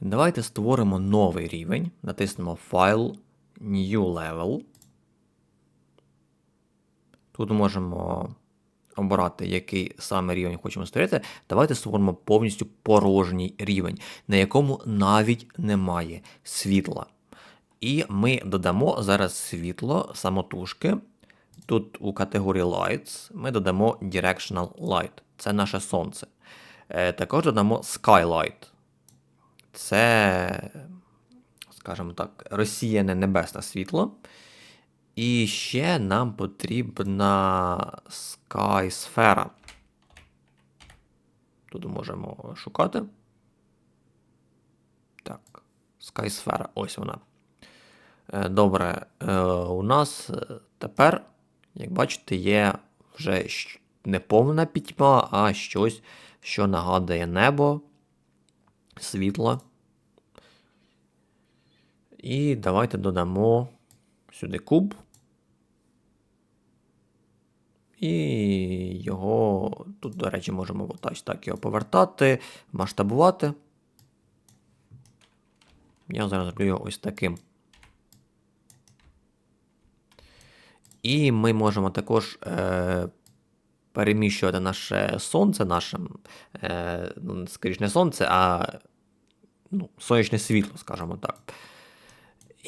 Давайте створимо новий рівень, натиснемо File, New Level. Тут можемо обрати, який саме рівень хочемо створити. Давайте створимо повністю порожній рівень, на якому навіть немає світла. І ми додамо зараз світло самотужки. Тут у категорії Lights ми додамо Directional Light. Це наше сонце. Е, Також додамо Skylight. Це, скажімо так, розсіяне небесне світло. І ще нам потрібна скайсфера. Тут можемо шукати. Так, скайсфера, ось вона. Е, Добре, е, у нас е, тепер, як бачите, є вже не повна пітьма, а щось, що нагадує небо, світло. І давайте додамо сюди куб. І його тут, до речі, можемо ось так його повертати, масштабувати. Я зараз зроблю його ось таким. І ми можемо також е, переміщувати наше сонце, наше, е, ну, скоріш не сонце, а ну, сонячне світло, скажімо так.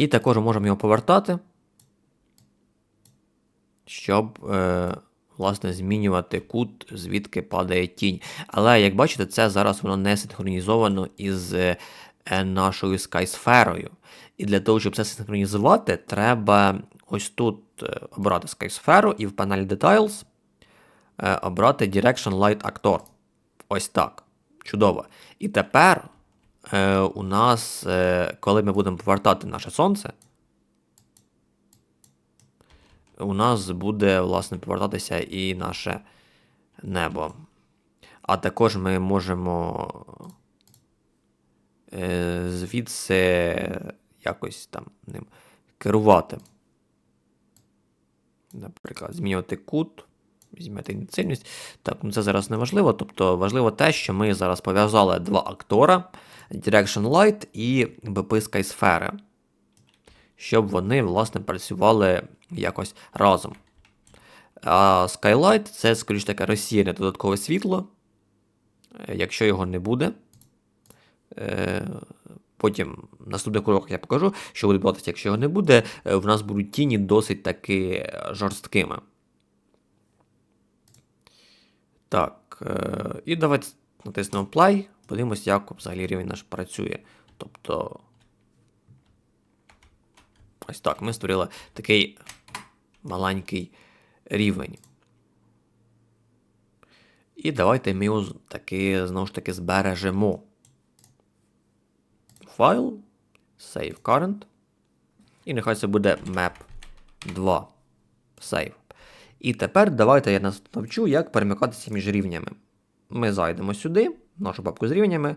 І також можемо його повертати, щоб, е, власне, змінювати кут, звідки падає тінь. Але, як бачите, це зараз воно не синхронізовано із е, нашою скайсферою. І для того, щоб це синхронізувати, треба ось тут е, обрати скайсферу і в панелі Details е, обрати Direction Light Actor. Ось так. Чудово. І тепер е, у нас, е, коли ми будемо повертати наше сонце, у нас буде, власне, повертатися і наше небо. А також ми можемо е, звідси якось там ним керувати. Наприклад, змінювати кут, візьмете інтенсивність. Так, ну це зараз не важливо. Тобто важливо те, що ми зараз пов'язали два актора Direction Light і BP Skysfera, щоб вони, власне, працювали якось разом. А Skylight це, скоріш таке, розсіяне додаткове світло. Е, Якщо його не буде, е, потім наступних кроках я покажу, що буде відбуватися, якщо його не буде, е, в нас будуть тіні досить таки жорсткими. Так, е, і давайте натиснемо Play, подивимось, як взагалі рівень наш працює. Тобто. Ось так, ми створили такий маленький рівень. І давайте ми його таки, знову ж таки, збережемо. Файл, Save Current. І нехай це буде map 2. Save. І тепер давайте я нас навчу, як перемикатися між рівнями. Ми зайдемо сюди, нашу папку з рівнями,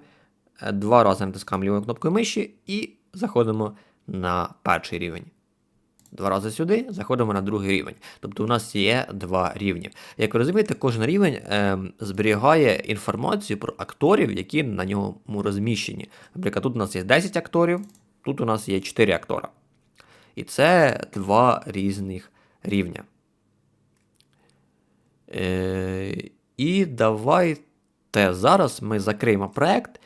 е, два рази натискаємо лівою кнопкою миші і заходимо на перший рівень. Два рази сюди, заходимо на другий рівень. Тобто у нас є два рівні. Як ви розумієте, кожен рівень е, зберігає інформацію про акторів, які на ньому розміщені. Наприклад, тут у нас є 10 акторів, тут у нас є 4 актора. І це два різних рівня. Е, і давайте зараз ми закриємо проект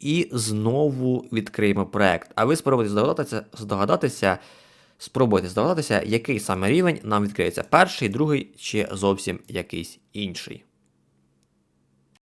і знову відкриємо проект. А ви спробуйте здогадатися, здогадатися, спробуйте здогадатися, який саме рівень нам відкриється. Перший, другий чи зовсім якийсь інший.